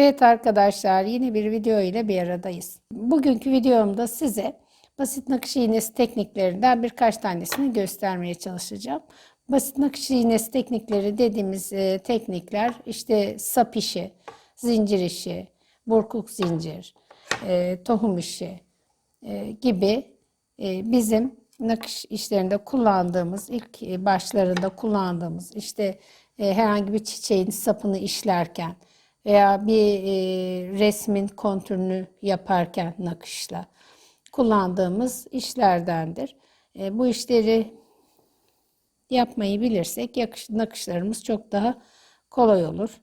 Evet arkadaşlar yeni bir video ile bir aradayız. Bugünkü videomda size basit nakış iğnesi tekniklerinden birkaç tanesini göstermeye çalışacağım. Basit nakış iğnesi teknikleri dediğimiz e, teknikler işte sap işi, zincir işi, burkuk zincir, e, tohum işi e, gibi e, bizim nakış işlerinde kullandığımız ilk e, başlarında kullandığımız işte e, herhangi bir çiçeğin sapını işlerken veya bir e, resmin kontürünü yaparken nakışla kullandığımız işlerdendir. E, bu işleri yapmayı bilirsek yakış, nakışlarımız çok daha kolay olur.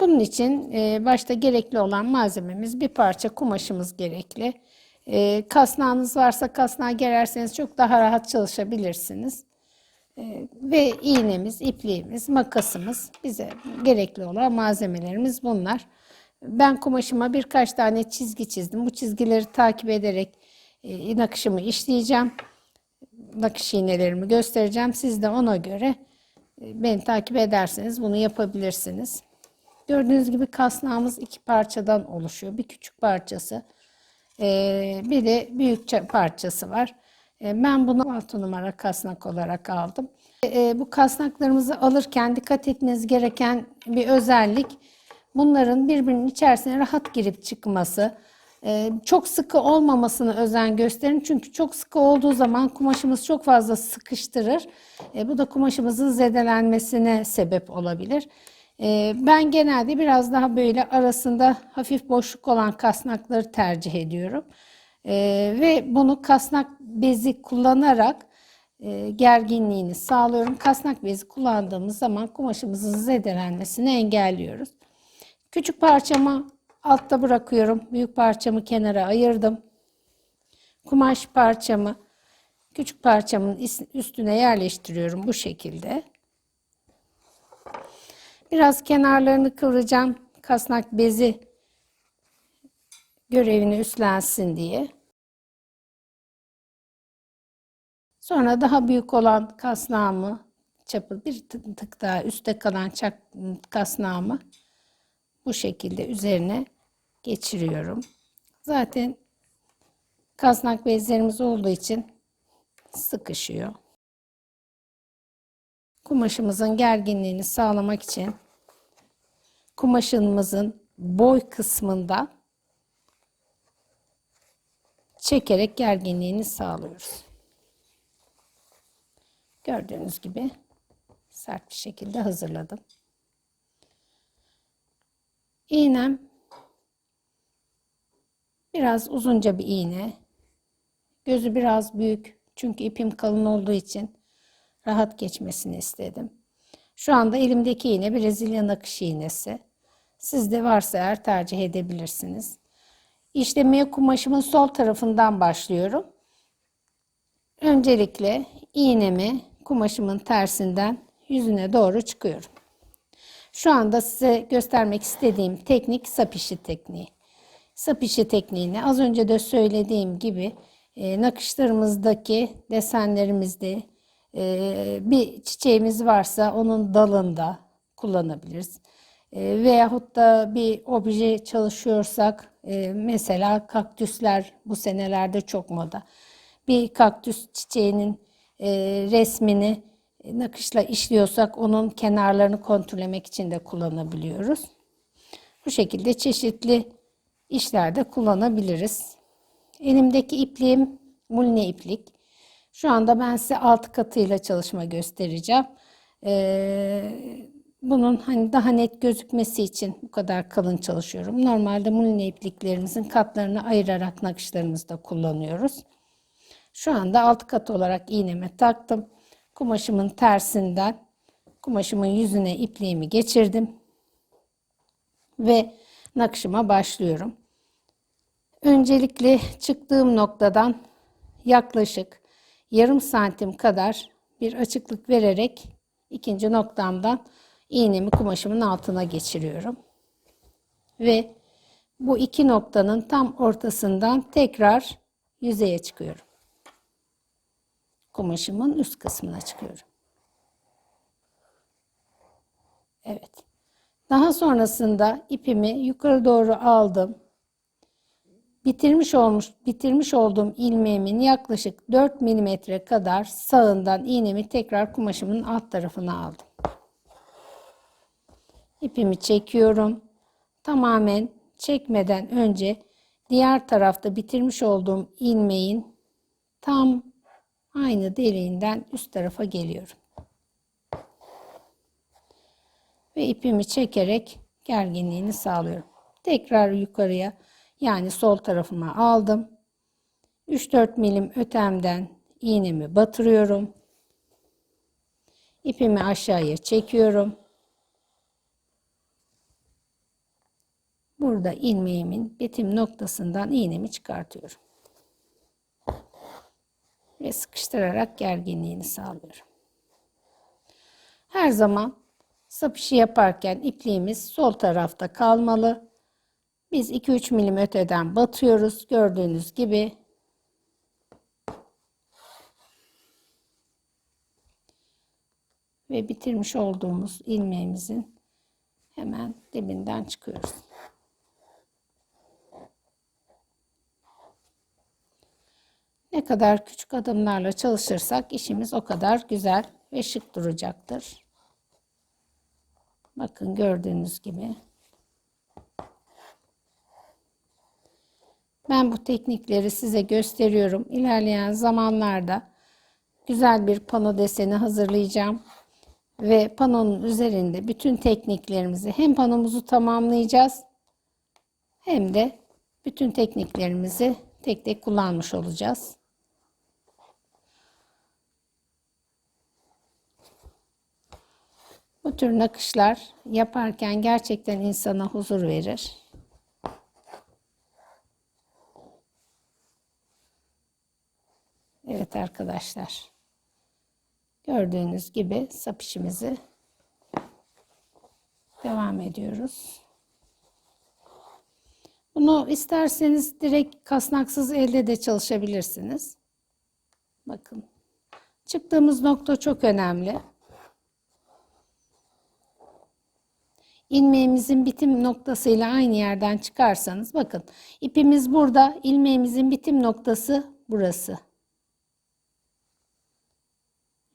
Bunun için e, başta gerekli olan malzememiz bir parça kumaşımız gerekli. E, kasnağınız varsa kasnağı gererseniz çok daha rahat çalışabilirsiniz. E, ve iğnemiz, ipliğimiz, makasımız bize gerekli olan malzemelerimiz bunlar. Ben kumaşıma birkaç tane çizgi çizdim. Bu çizgileri takip ederek e, nakışımı işleyeceğim. Nakış iğnelerimi göstereceğim. Siz de ona göre e, beni takip ederseniz bunu yapabilirsiniz. Gördüğünüz gibi kasnağımız iki parçadan oluşuyor. Bir küçük parçası, e, bir de büyük parçası var. E, ben bunu 6 numara kasnak olarak aldım. E, bu kasnaklarımızı alırken dikkat etmeniz gereken bir özellik bunların birbirinin içerisine rahat girip çıkması. E, çok sıkı olmamasını özen gösterin. Çünkü çok sıkı olduğu zaman kumaşımız çok fazla sıkıştırır. Bu da kumaşımızın zedelenmesine sebep olabilir. Ben genelde biraz daha böyle arasında hafif boşluk olan kasnakları tercih ediyorum. Ee, ve bunu kasnak bezi kullanarak e, gerginliğini sağlıyorum. Kasnak bezi kullandığımız zaman kumaşımızın zedelenmesini engelliyoruz. Küçük parçamı altta bırakıyorum. Büyük parçamı kenara ayırdım. Kumaş parçamı küçük parçamın üstüne yerleştiriyorum bu şekilde. Biraz kenarlarını kıvıracağım. Kasnak bezi görevini üstlensin diye. Sonra daha büyük olan kasnağımı çapı bir tık daha üstte kalan çak, kasnağımı bu şekilde üzerine geçiriyorum. Zaten kasnak bezlerimiz olduğu için sıkışıyor. Kumaşımızın gerginliğini sağlamak için kumaşımızın boy kısmında çekerek gerginliğini sağlıyoruz. Gördüğünüz gibi sert bir şekilde hazırladım. İğnem biraz uzunca bir iğne. Gözü biraz büyük çünkü ipim kalın olduğu için rahat geçmesini istedim. Şu anda elimdeki iğne Brezilya nakış iğnesi. Sizde varsa eğer tercih edebilirsiniz. İşlemeye kumaşımın sol tarafından başlıyorum. Öncelikle iğnemi kumaşımın tersinden yüzüne doğru çıkıyorum. Şu anda size göstermek istediğim teknik sap işi tekniği. Sap işi tekniğini az önce de söylediğim gibi e, nakışlarımızdaki desenlerimizde e, bir çiçeğimiz varsa onun dalında kullanabiliriz. E, veyahut da bir obje çalışıyorsak e, mesela kaktüsler bu senelerde çok moda. Bir kaktüs çiçeğinin e, resmini nakışla işliyorsak onun kenarlarını kontrollemek için de kullanabiliyoruz. Bu şekilde çeşitli işlerde kullanabiliriz. Elimdeki ipliğim muline iplik. Şu anda ben size alt katıyla çalışma göstereceğim. Ee, bunun hani daha net gözükmesi için bu kadar kalın çalışıyorum. Normalde muline ipliklerimizin katlarını ayırarak nakışlarımızda kullanıyoruz. Şu anda alt kat olarak iğneme taktım. Kumaşımın tersinden kumaşımın yüzüne ipliğimi geçirdim. Ve nakışıma başlıyorum. Öncelikle çıktığım noktadan yaklaşık yarım santim kadar bir açıklık vererek ikinci noktamdan iğnemi kumaşımın altına geçiriyorum. Ve bu iki noktanın tam ortasından tekrar yüzeye çıkıyorum. Kumaşımın üst kısmına çıkıyorum. Evet. Daha sonrasında ipimi yukarı doğru aldım. Bitirmiş olmuş bitirmiş olduğum ilmeğimin yaklaşık 4 milimetre kadar sağından iğnemi tekrar kumaşımın alt tarafına aldım. İpimi çekiyorum. Tamamen çekmeden önce diğer tarafta bitirmiş olduğum ilmeğin tam aynı deliğinden üst tarafa geliyorum. Ve ipimi çekerek gerginliğini sağlıyorum. Tekrar yukarıya yani sol tarafıma aldım. 3-4 milim ötemden iğnemi batırıyorum. İpimi aşağıya çekiyorum. Burada ilmeğimin bitim noktasından iğnemi çıkartıyorum. Ve sıkıştırarak gerginliğini sağlıyorum. Her zaman sap işi yaparken ipliğimiz sol tarafta kalmalı. Biz 2-3 milim öteden batıyoruz. Gördüğünüz gibi ve bitirmiş olduğumuz ilmeğimizin hemen dibinden çıkıyoruz. Ne kadar küçük adımlarla çalışırsak işimiz o kadar güzel ve şık duracaktır. Bakın gördüğünüz gibi. Ben bu teknikleri size gösteriyorum. İlerleyen zamanlarda güzel bir pano deseni hazırlayacağım. Ve panonun üzerinde bütün tekniklerimizi hem panomuzu tamamlayacağız hem de bütün tekniklerimizi tek tek kullanmış olacağız. Bu tür nakışlar yaparken gerçekten insana huzur verir. Evet arkadaşlar. Gördüğünüz gibi sap işimizi devam ediyoruz. Bunu isterseniz direkt kasnaksız elde de çalışabilirsiniz. Bakın. Çıktığımız nokta çok önemli. İlmeğimizin bitim noktasıyla aynı yerden çıkarsanız bakın ipimiz burada ilmeğimizin bitim noktası burası.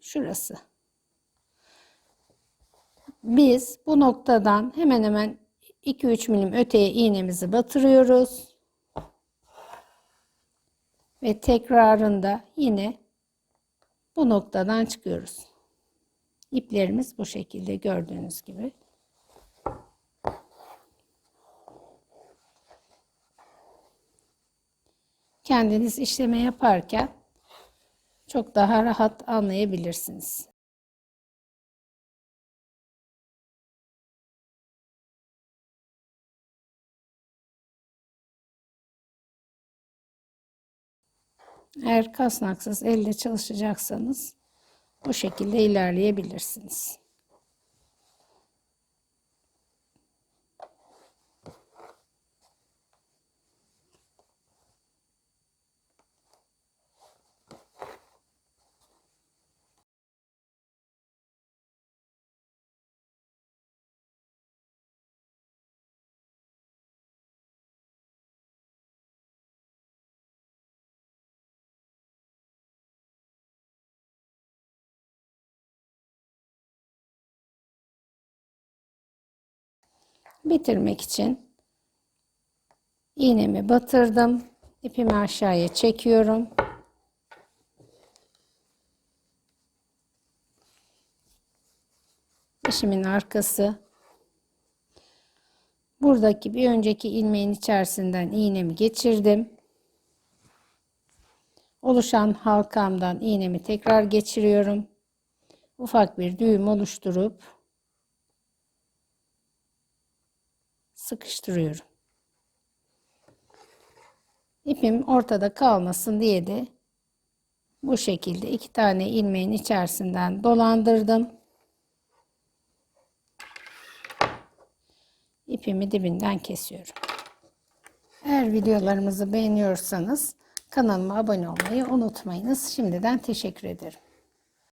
Şurası. Biz bu noktadan hemen hemen 2-3 milim öteye iğnemizi batırıyoruz. Ve tekrarında yine bu noktadan çıkıyoruz. İplerimiz bu şekilde gördüğünüz gibi. Kendiniz işleme yaparken çok daha rahat anlayabilirsiniz. Eğer kasnaksız elle çalışacaksanız bu şekilde ilerleyebilirsiniz. Bitirmek için iğnemi batırdım. İpimi aşağıya çekiyorum. İşimin arkası. Buradaki bir önceki ilmeğin içerisinden iğnemi geçirdim. Oluşan halkamdan iğnemi tekrar geçiriyorum. Ufak bir düğüm oluşturup sıkıştırıyorum. İpim ortada kalmasın diye de bu şekilde iki tane ilmeğin içerisinden dolandırdım. İpimi dibinden kesiyorum. Eğer videolarımızı beğeniyorsanız kanalıma abone olmayı unutmayınız. Şimdiden teşekkür ederim.